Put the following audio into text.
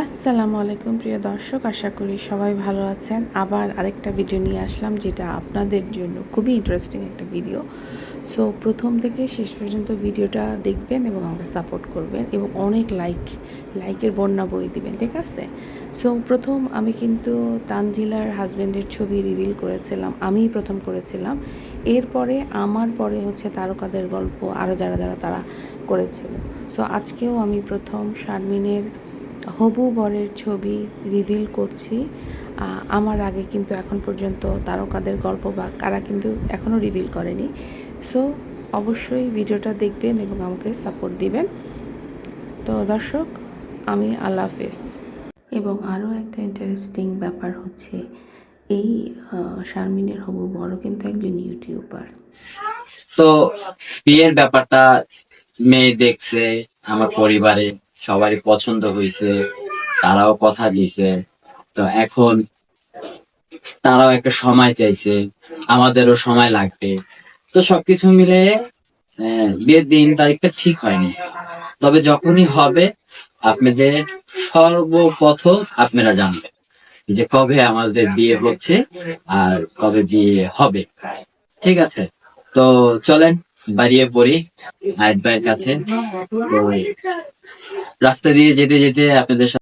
আসসালামু আলাইকুম, প্রিয় দর্শক। আশা করি সবাই ভালো আছেন। আবার আরেকটা ভিডিও নিয়ে আসলাম, যেটা আপনাদের জন্য খুবই ইন্টারেস্টিং একটা ভিডিও সো প্রথম থেকে শেষ পর্যন্ত ভিডিওটা দেখবেন এবং আমাকে সাপোর্ট করবেন এবং অনেক লাইক লাইকের বন্যা বই দিবেন, ঠিক আছে? সো প্রথম আমি কিন্তু তানজিলার হাজব্যান্ডের ছবি রিভিল করেছিলাম, আমিই প্রথম করেছিলাম। এরপরে আমার পরে হচ্ছে তারকাদের গল্প আরও যারা যারা তারা করেছিল। সো আজকেও আমি প্রথম শারমিনের হবু বরের ছবি রিভিল করছি। আমার আগে কিন্তু এখন পর্যন্ত তারকাদের গল্প বা কারা কিন্তু এখনও রিভিল করেনি। সো অবশ্যই ভিডিওটা দেখবেন এবং আমাকে সাপোর্ট দিবেন। তো দর্শক আমি আল্লাহ হাফেজ। এবং আরও একটা ইন্টারেস্টিং ব্যাপার হচ্ছে এই শারমিনের হবু বড় কিন্তু একজন ইউটিউবার তো বিয়ের ব্যাপারটা মেয়ে দেখছে আমার পরিবারে। সবারই পছন্দ হয়েছে, তারাও কথা দিয়েছে। তো এখন তারাও একটা সময় চাইছে, আমাদেরও সময় লাগবে। তো সবকিছু মিলে বিয়ের দিন তারিখটা ঠিক হয়নি। তবে যখনই হবে, আপনাদের সর্বপ্রথম আপনারা জানবেন যে কবে আমাদের বিয়ে হচ্ছে আর কবে বিয়ে হবে। ঠিক আছে? তো চলেন বাড়িয়ে পড়ি হাইট ভাইয়ের কাছে রাস্তা দিয়ে যেতে যেতে আপনাদের